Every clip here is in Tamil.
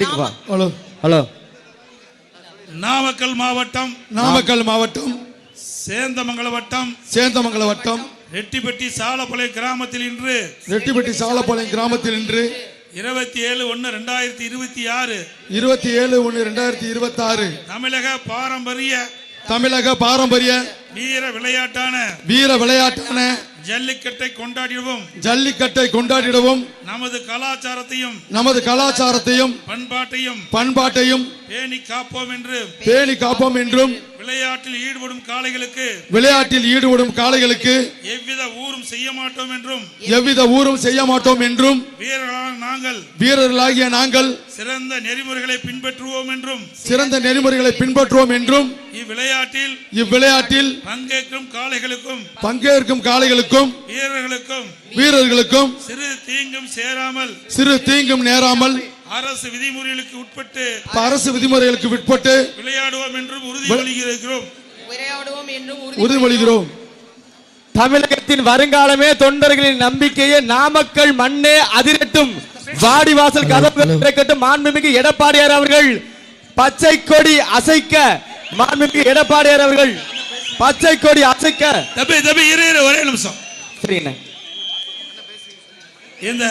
ஹலோ. ஹலோ. நாமக்கல் மாவட்டம் நாமக்கல் மாவட்டம். சேந்தமங்கல வட்டம் சேந்தமங்கல வட்டம் ரெட்டிப்பட்டி சாலப்பாளையம் கிராமத்தில் இன்று ரெட்டிப்பட்டி சாலப்பாளையம் கிராமத்தில் இன்று இருபத்தி ஏழு ஒன்று ரெண்டாயிரத்தி இருபத்தி ஆறு. இருபத்தி ஏழு ஒன்று ரெண்டாயிரத்தி இருபத்தி ஆறு தமிழக பாரம்பரிய தமிழக பாரம்பரிய வீர விளையாட்டான வீர விளையாட்டான ஜல்லிக்கட்டை கொண்டாடிடுவோம். ஜல்லிக்கட்டை கொண்டாடிடவும். நமது கலாச்சாரத்தையும் நமது கலாச்சாரத்தையும் பண்பாட்டையும் பண்பாட்டையும் பேணி காப்போம் என்று பேணி காப்போம் என்றும் விளையாட்டில் ஈடுபடும் காளைகளுக்கு விளையாட்டில் ஈடுபடும் காளைகளுக்கு எவ்வித ஊரும் செய்ய மாட்டோம் என்றும் எவ்வித ஊரும் செய்ய மாட்டோம் என்றும் வீரர்களான நாங்கள் வீரர்களாகிய நாங்கள் சிறந்த நெறிமுறைகளை பின்பற்றுவோம் என்றும் சிறந்த நெறிமுறைகளை பின்பற்றுவோம் என்றும் இவ்விளையாட்டில் இவ்விளையாட்டில் பங்கேற்கும் காளைகளுக்கும் பங்கேற்கும் காளைகளுக்கும் வீரர்களுக்கும் வீரர்களுக்கும் சிறு தீங்கும் சேராமல் சிறு தீங்கும் நேராமல் அரசு விதிமுறைகளுக்கு உட்பட்டு அரசு விதிமுறைகளுக்கு விட்பட்டு விளையாடுவோம் என்றும் உறுதிமொழிகிறோம் விளையாடுவோம் என்றும் உறுதிமொழிகிறோம் தமிழகத்தின் வருங்காலமே தொண்டர்களின் நம்பிக்கையே நாமக்கல் மண்ணே அதிரட்டும். வாடிவாசல் கதவுகள் திறக்கட்டும். மாண்புமிகு எடப்பாடியார் அவர்கள் பச்சை கொடி அசைக்க. மாண்புமிகு எடப்பாடியார் அவர்கள் பச்சை கொடி அசைக்க. தம்பி தம்பி இரு இரு ஒரே நிமிஷம். சரிண்ணே இந்த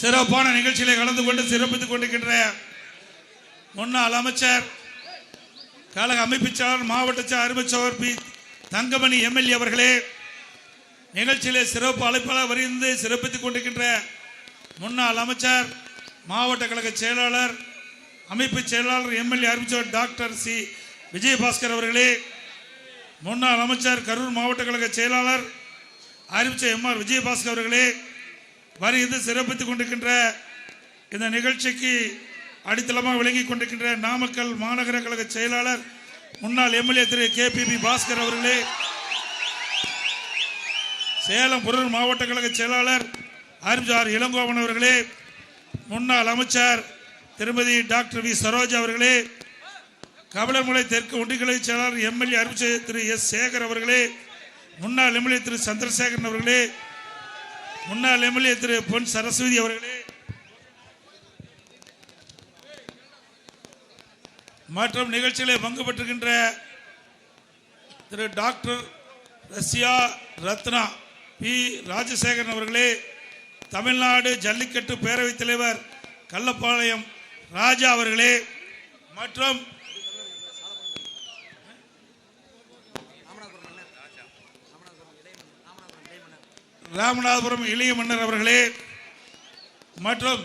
சிறப்பான நிகழ்ச்சியில கலந்து கொண்டு சிறப்பித்துக் கொண்டிருக்கின்ற முன்னாள் அமைச்சர் கழக அமைப்பு செயலாளர் மாவட்ட செயலர் அருமைச்சவர் பி. தங்கமணி எம்எல்ஏ அவர்களே நிகழ்ச்சியிலே சிறப்பு அழைப்பாளர் வரிந்து சிறப்பித்துக் கொண்டிருக்கின்ற முன்னாள் அமைச்சர் மாவட்ட கழக செயலாளர் அமைப்பு செயலாளர் எம்எல்ஏ அறிவிச்சவர் டாக்டர் சி. விஜயபாஸ்கர் அவர்களே முன்னாள் அமைச்சர் கரூர் மாவட்ட கழக செயலாளர் அறிவிச்ச எம்ஆர் விஜயபாஸ்கர் அவர்களே வருகிறது சிறப்பித்துக் கொண்டிருக்கின்ற இந்த நிகழ்ச்சிக்கு அடித்தளமாக விளங்கிக் கொண்டிருக்கின்ற நாமக்கல் மாநகர கழக செயலாளர் முன்னாள் MLA Thiru K P P Baskar அவர்களே சேலம் பொருள் மாவட்ட கழக செயலாளர் அறிவிச்சார் இளங்கோவன் அவர்களே முன்னாள் அமைச்சர் திருமதி டாக்டர் வி சரோஜா அவர்களே கபலமுலை தெற்கு ஒன்றிய செயலாளர் எம்எல்ஏ அறிவிச்ச திரு எஸ் சேகர் அவர்களே முன்னாள் எம்எல்ஏ திரு சந்திரசேகரன் அவர்களே முன்னாள் எம்எல்ஏ திரு பொன் சரஸ்வதி அவர்களே மற்றும் நிகழ்ச்சிகளை பங்கு பெற்றுகின்ற திரு டாக்டர் ரஷ்யா ரத்னா பி. ராஜசேகரன் அவர்களே தமிழ்நாடு ஜல்லிக்கட்டு பேரவைத் தலைவர் கள்ளப்பாளையம் ராஜா அவர்களே மற்றும் ராமநாதபுரம் இளைய மன்னர் அவர்களே மற்றும்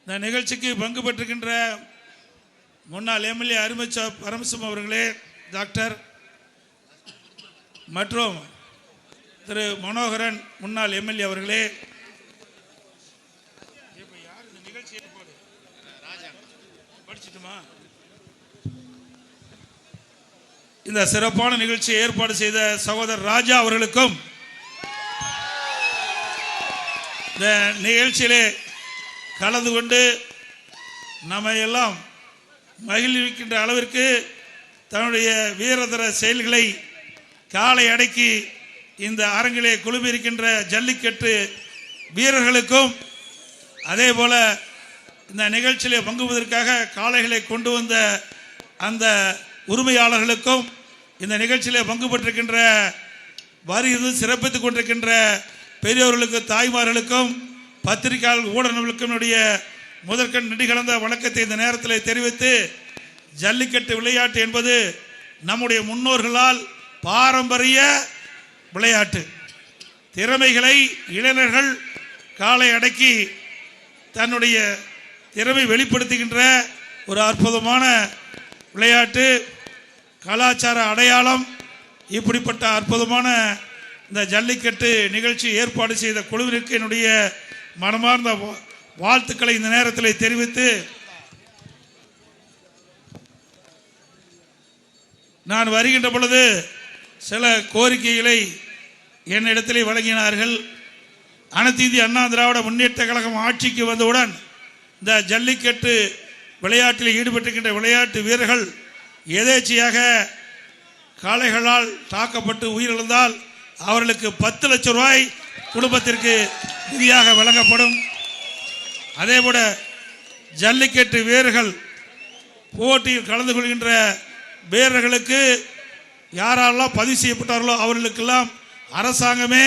இந்த நிகழ்ச்சிக்கு பங்கு பெற்றிருக்கின்ற முன்னாள் எம்எல்ஏ அருமைச்சா பரமசிவம் அவர்களே டாக்டர் மற்றும் திரு மனோகரன் முன்னாள் எம்எல்ஏ அவர்களே. இந்த இந்த சிறப்பான நிகழ்ச்சியை ஏற்பாடு செய்த சகோதரர் ராஜா அவர்களுக்கும் இந்த நிகழ்ச்சியிலே கலந்து கொண்டு நம்ம எல்லாம் மகிழ்விக்கின்ற அளவிற்கு தன்னுடைய வீரதர செயல்களை காலை அடக்கி இந்த அரங்கிலே குழுமியிருக்கின்ற ஜல்லிக்கட்டு வீரர்களுக்கும் அதே போல இந்த நிகழ்ச்சியிலே பங்குவதற்காக காளைகளை கொண்டு வந்த அந்த உரிமையாளர்களுக்கும் இந்த நிகழ்ச்சியிலே பங்கு பெற்றிருக்கின்ற வருகிறது சிறப்பித்துக் கொண்டிருக்கின்ற பெரியோர்களுக்கும் தாய்மார்களுக்கும் பத்திரிகையாளர் ஊடகங்களுக்கும் என்னுடைய முதற்கண் நெடுகலந்த வணக்கத்தை இந்த நேரத்தில் தெரிவித்து ஜல்லிக்கட்டு விளையாட்டு என்பது நம்முடைய முன்னோர்களால் பாரம்பரிய விளையாட்டு. திறமைகளை இளைஞர்கள் காலை அடக்கி தன்னுடைய திறமை வெளிப்படுத்துகின்ற ஒரு அற்புதமான விளையாட்டு. கலாச்சார அடையாளம் இப்படிப்பட்ட அற்புதமான இந்த ஜல்லிக்கட்டு நிகழ்ச்சி ஏற்பாடு செய்த குழுவிற்கு என்னுடைய மனமார்ந்த வா- வாழ்த்துக்களை இந்த நேரத்தில் தெரிவித்து நான் வருகின்ற பொழுது சில கோரிக்கைகளை என்னிடத்திலே வழங்கினார்கள். அனைத்து இந்திய அண்ணா திராவிட முன்னேற்ற கழகம் ஆட்சிக்கு வந்தவுடன் இந்த ஜல்லிக்கட்டு விளையாட்டில் ஈடுபட்டிருக்கின்ற விளையாட்டு வீரர்கள் எதேச்சையாக காளைகளால் தாக்கப்பட்டு உயிரிழந்தால் அவர்களுக்கு பத்து லட்சம் ரூபாய் குடும்பத்திற்கு நிதியாக வழங்கப்படும். அதேபோல ஜல்லிக்கட்டு வீரர்கள் போட்டியில் கலந்து கொள்கின்ற வீரர்களுக்கு யாரெல்லாம் பதிவு செய்யப்பட்டார்களோ அவர்களுக்கெல்லாம் அரசாங்கமே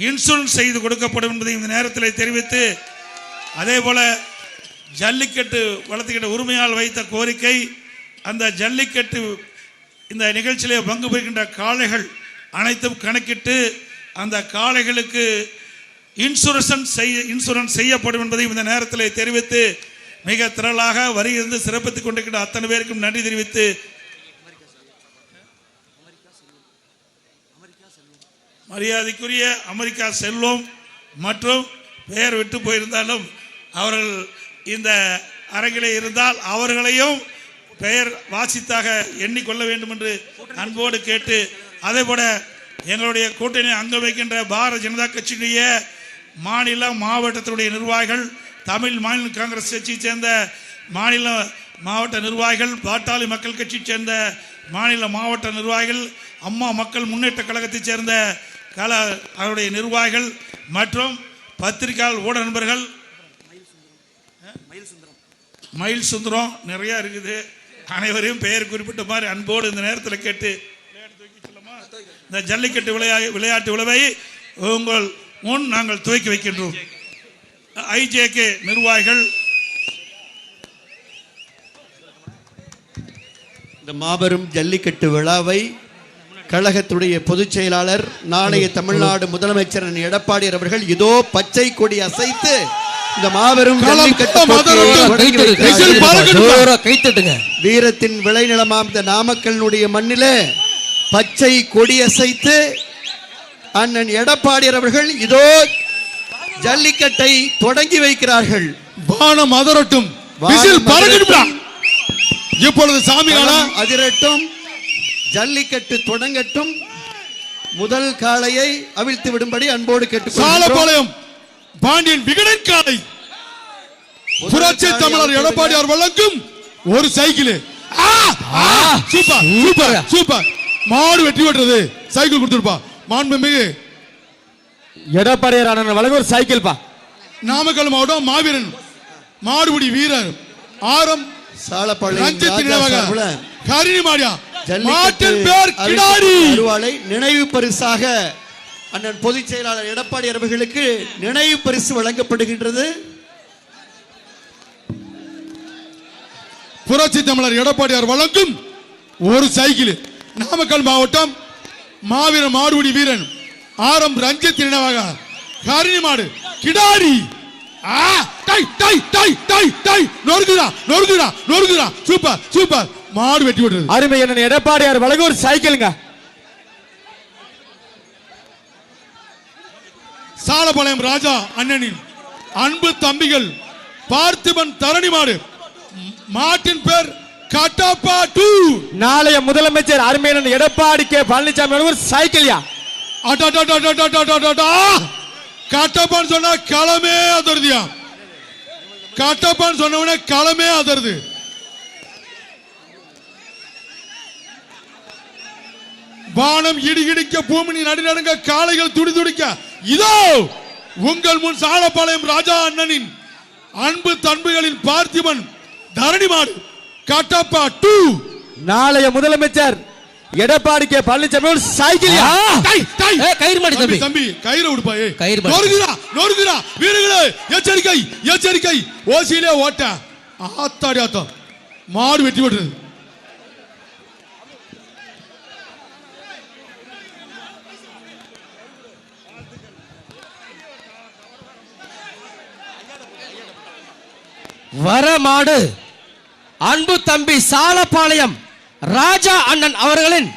இன்சூரன்ஸ் செய்து கொடுக்கப்படும் என்பதை இந்த நேரத்தில் தெரிவித்து அதே போல ஜல்லிக்கட்டு வளர்த்துக்கிட்ட உரிமையால் வைத்த கோரிக்கை அந்த ஜல்லிக்கட்டு இந்த நிகழ்ச்சியிலே பங்கு பெறுகின்ற காளைகள் அனைத்தும் கணக்கிட்டு அந்த காளைகளுக்கு இன்சூரன்ஸ் செய்ய இன்சூரன்ஸ் செய்யப்படும் என்பதையும் இந்த நேரத்தில் தெரிவித்து மிக திரளாக வரியிருந்து சிறப்பித்துக் கொண்டிருக்கின்ற அத்தனை பேருக்கும் நன்றி தெரிவித்து மரியாதைக்குரிய அமெரிக்கா செல்வம் மற்றும் பெயர் விட்டு போயிருந்தாலும் அவர்கள் இந்த அரங்கிலே இருந்தால் அவர்களையும் பெயர் வாசித்தாக எண்ணிக்கொள்ள வேண்டும் என்று அன்போடு கேட்டு அதே போல எங்களுடைய கூட்டணி அங்க வைக்கின்ற பாரத ஜனதா கட்சியினுடைய மாநில மாவட்டத்தினுடைய நிர்வாகிகள் தமிழ் மாநில காங்கிரஸ் கட்சியை சேர்ந்த மாநில மாவட்ட நிர்வாகிகள் பாட்டாளி மக்கள் கட்சியை சேர்ந்த மாநில மாவட்ட நிர்வாகிகள் அம்மா மக்கள் முன்னேற்ற கழகத்தைச் சேர்ந்த கல அவருடைய நிர்வாகிகள் மற்றும் பத்திரிகையாளர் ஊட நண்பர்கள். மயில் சுந்தரம் நிறைய இருக்குது. அனைவரையும் பெயர் குறிப்பிட்ட மாதிரி அன்போடு இந்த நேரத்தில் கேட்டு இந்த ஜல்லிக்கட்டு விளையா விளையாட்டு விளைவை உங்கள் முன் நாங்கள் துவக்கி வைக்கின்றோம். ஐஜேகே நிர்வாகிகள். இந்த மாபெரும் ஜல்லிக்கட்டு விழாவை கழகத்துடைய பொதுச் செயலாளர் நாளைய தமிழ்நாடு முதலமைச்சர் எடப்பாடியார் அவர்கள் இதோ பச்சை கொடி அசைத்து இந்த மாபெரும் வீரத்தின் விளைநிலமாம் இந்த நாமக்கல்னுடைய மண்ணிலே. பச்சை கொடி அசைத்து அண்ணன் எடப்பாடியார் அவர்கள் இதோ ஜல்லிக்கட்டை தொடங்கி வைக்கிறார்கள். வானம் அதரட்டும். இப்பொழுது சாமிகளா அதிரட்டும். ஜல்லிக்கட்டு தொடங்கட்டும். முதல் காளையை அவிழ்த்து விடும்படி அன்போடு கேட்டுக்கொள்கிறோம் பாண்டியன் விகடன் காலை புரட்சி தமிழர் எடப்பாடியார் வழங்கும் ஒரு சைக்கிள்! Super super. சூப்பர் மாடு வெற்றி பெற்றது. சைக்கிள் கொடுத்துருப்பா. மாண்புமிகு எடப்பாடியார் அண்ணன் வழங்க ஒரு சைக்கிள் பா. நாமக்கல் மாவட்டம் மாவீரன். மாடுபிடி வீரர். ஆரம் சார்புல கரிணி மாடியா. மாட்டின் பேர் கிடாரி. அரிசி அருவாளை நினைவு பரிசாக அண்ணன் பொதுச் செயலாளர் எடப்பாடி அவர்களுக்கு நினைவு பரிசு வழங்கப்படுகின்றது. புரட்சி தமிழர் எடப்பாடியார் வழங்கும் ஒரு சைக்கிள். நாமக்கல் மாவட்டம் மாவீரன் மாடுபிடி வீரன் ஆரம் ரஞ்சித் நினைவாக. கரிணி மாடு கிடாரி. ஆ டை டை டை டை டை. நொறுக்குடா நொறுக்குடா நொறுக்குடா. Super super. மாடு வெட்டி விடுறது. அருமை என்ன எடப்பாடியார் வழங்க ஒரு சைக்கிள்ங்க. சாலபாளையம் ராஜா அண்ணனின் அன்பு தம்பிகள் பார்த்திபன் தரணி மாடு. மாட்டின் பேர் கட்டப்பா டூ. நாளைய முதலமைச்சர் அருமையான எடப்பாடி கே. பழனிசாமி ஒரு சைக்கிள்யா? கட்டப்பான்னு சொன்னா களமே அதிர்தியா? கட்டப்பான்னு சொன்ன உடனே களமே அதிர்து. வானம் இடி இடிக்க பூமி நடுநடுங்க காளைகள் துடி துடிக்க இதோ உங்கள் முன் சாலப்பாளையம் ராஜா அண்ணனின் அன்பு தன்புகளின் பார்த்திபன் தரணி மாடு கட்டப்பா டூ நாளைய முதலமைச்சர் எடப்பாடி கே பழனிசாமி. ஏ, கயிறு மாடி தம்பி தம்பி. கயிறு விடுப்பா ஏய். கயிறு. நொறுக்குறா நொறுக்குறா வீரர்களே எச்சரிக்கை எச்சரிக்கை ஓசியிலே ஓட்ட ஆத்தாடி ஆத்தம் மாடு வெட்டி விடுறது வரமாடு. அன்பு தம்பி சாலப்பாளையம் ராஜா அண்ணன் அவர்களின்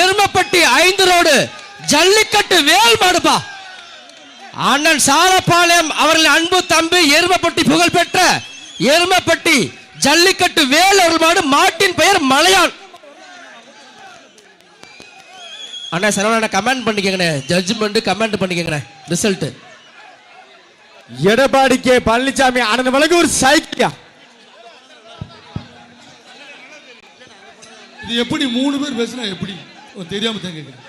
எருமப்பட்டி ஐந்து ரோடு ஜல்லிக்கட்டு வேல் மாடுப்பா. அண்ணன் சாலப்பாளையம் அவர்களின் அன்பு தம்பி எருமப்பட்டி புகழ்பெற்ற எருமப்பட்டி ஜல்லிக்கட்டு வேல் அவர்கள் மாடு மாட்டின் பெயர் மலையான். அண்ணா சரவணா கமெண்ட் பண்ணிக்கங்கண்ணே. ஜட்ஜ்மெண்ட் கமெண்ட் பண்ணிக்கங்கண்ணே. ரிசல்ட்டு எடப்பாடி கே பழனிசாமி அண்ணன் வழங்கும் ஒரு சைக்கிளியா? இது எப்படி மூணு பேர் பேசுனா எப்படி? தெரியாம தான் கேட்குறேன்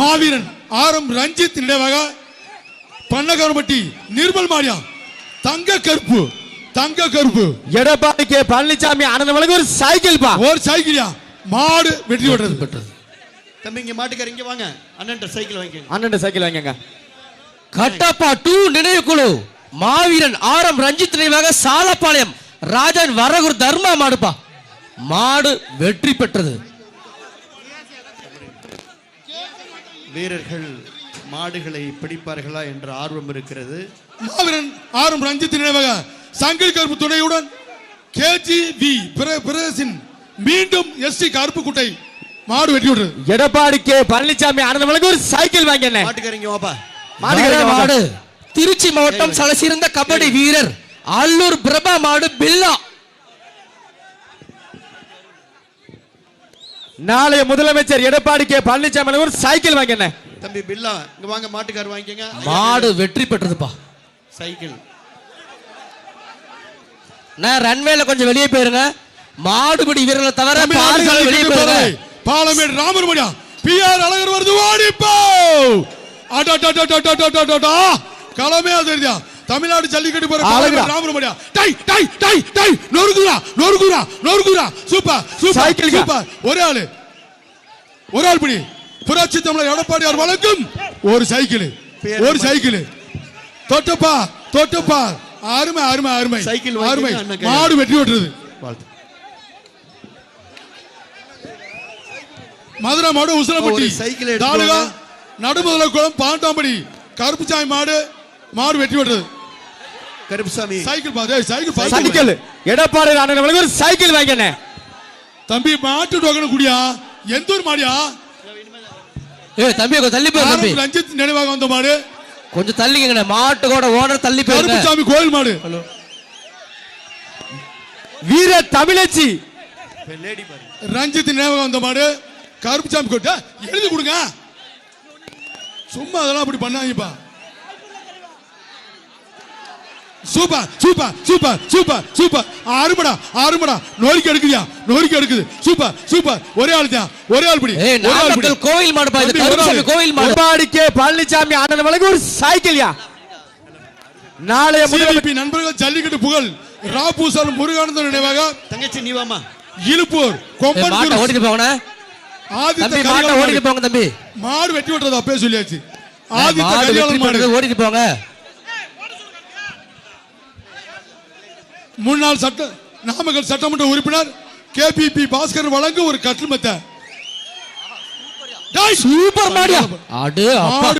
மாவீரன் ஆர் எம் ரஞ்சித் நினைவாக பண்ணகாரப்பட்டி நிர்மல் மாடியா தங்க கருப்பு தங்க கருப்பு. எடப்பாடி கே பழனிசாமி அண்ணன் ஒரு சைக்கிள் பா. ஒரு சைக்கிளியா? மாடு வெற்றி பெற்றது. பெற்றது. தம்பி இங்க மாட்டுக்கார இங்க வாங்க. அண்ணன் சைக்கிள் வாங்கிக்கோங்க. அண்ணன் சைக்கிள் வாங்கிங்க கட்டப்பா டூ நினைவு குழு. மாவீரன் ஆர் எம் ரஞ்சித் நினைவாக சாலப்பாளையம். ராஜன் வரகுர் தர்மா மாடுப்பா. மாடு வெற்றி பெற்றது. வீரர்கள் மாடுகளை பிடிப்பார்களா என்ற ஆர்வம் இருக்கிறது. மாவீரன் ஆர் எம் ரஞ்சித் நினைவாக சங்கிலி கருப்பு துணையுடன் கேஜி வி பிரதேசின் மீண்டும் எஸ்டி கருப்பு குட்டை மாடு வெற்றி பெற்றது எடப்பாடி கே பழனிசாமி வழங்கும் ஒரு சைக்கிள் வாப்பா. வாங்க. மாடு. திருச்சி மாவட்டம் சலசிறந்த கபடி வீரர் அல்லூர் பிரபா மாடு பில்லா. நாளைய முதலமைச்சர் எடப்பாடி கே பழனிசாமி ஒரு சைக்கிள் வாங்கினே தம்பி பில்லா இங்க வாங்க மாட்டுக்கார வாங்கிக்கோங்க. மாடு வெற்றி பெற்றதுப்பா. சைக்கிள். நான் ரன்வேல கொஞ்சம் வெளியே போயிருங்க. மாடுபடி வீரர்களை தவிர வெளியே போயிருங்க. பாலமேடு ராமர் மடியா பி ஆர் அழகர் வருது ஓடிப்போ களமே அது தெரியா தமிழ்நாடு ஜல்லிக்கட்டு போற ராமர் மடியா டை டை டை டை. நொறுக்குறா நொறுக்குறா நொறுக்குறா சூப்பர் சூப்பர் சூப்பர். ஒரே ஆளு. ஒரு ஆள் பிடி. புரட்சி தமிழர் எடப்பாடியார் வழக்கும் ஒரு சைக்கிள். ஒரு சைக்கிள். தொட்டுப்பா தொட்டுப்பா. அருமை அருமை அருமை சைக்கிள் அருமை. மாடு வெற்றி பெற்றது வாழ்த்து. மதுரை மாடு உசிலப்பட்டி சைக்கிள் தாலுகா. நடுமுதல குளம் பாண்டாம்படி கருப்புச்சாமி மாடு மாடு வெற்றி பெற்றது கருப்புசாமி. சைக்கிள் பாரு ஏய், சைக்கிள். சைக்கிள் எடப்பாடி அண்ணன் ஒரு சைக்கிள் வாங்கினே தம்பி மாட்டு டோக்கன் குடியா? எந்த ஊர் மாடியா? ஏய் தம்பி தள்ளி போயிரு தம்பி. ரஞ்சித் நினைவாக வந்த மாடு. கொஞ்சம் தள்ளிக்கங்க மாட்டு கூட ஓனர் தள்ளி போயிருங்க கருப்புச்சாமி கோயில் மாடு. வீர தமிழச்சி. ரஞ்சித் நினைவாக வந்த மாடு. கருப்புச்சாமி கோட்டை எழுதி கொடுங்க. சும்மா அதெல்லாம் அப்படி பண்ணாங்கப்பா super super super super super. அருமடா அருமடா நொறுக்கி எடுக்குதியா? நொறுக்கி எடுக்குது. Super super. ஒரே ஆள் தான். ஒரே ஆள் பிடி. ஒரே ஆள் பிடி. இது தம்பி, ஒரு கருப்புசாமி. கோவில். மாடு. எடப்பாடி கே பழனிசாமி அண்ணன் வழங்கும் ஒரு சைக்கிள்யா? நாளைய முதலமைச்சர் சிஐபி நண்பர்கள் ஜல்லிக்கட்டு புகழ். ராபூசல் முருகானந்தன் நினைவாக தங்கச்சி நீ வாமா இழுப்பூர் கொம்பன் ஓடிட்டு போங்கண்ணே. ஆதித்த தம்பி மாட்டை கரிகாலன் ஓடிட்டு மாடு. போங்க தம்பி. மாடு வெட்டி விட்டுறது அப்பயே சொல்லியாச்சு. ஆதித்த மாடு கரிகாலன் மாடு. ஓடிட்டு போங்க. முன்னாள் சட்ட நாமக்கல் சட்டமன்ற உறுப்பினர் கேபிபி பாஸ்கர் வழங்க ஒரு கட்டில் மெத்த. சூப்பர் மாடியா? அடு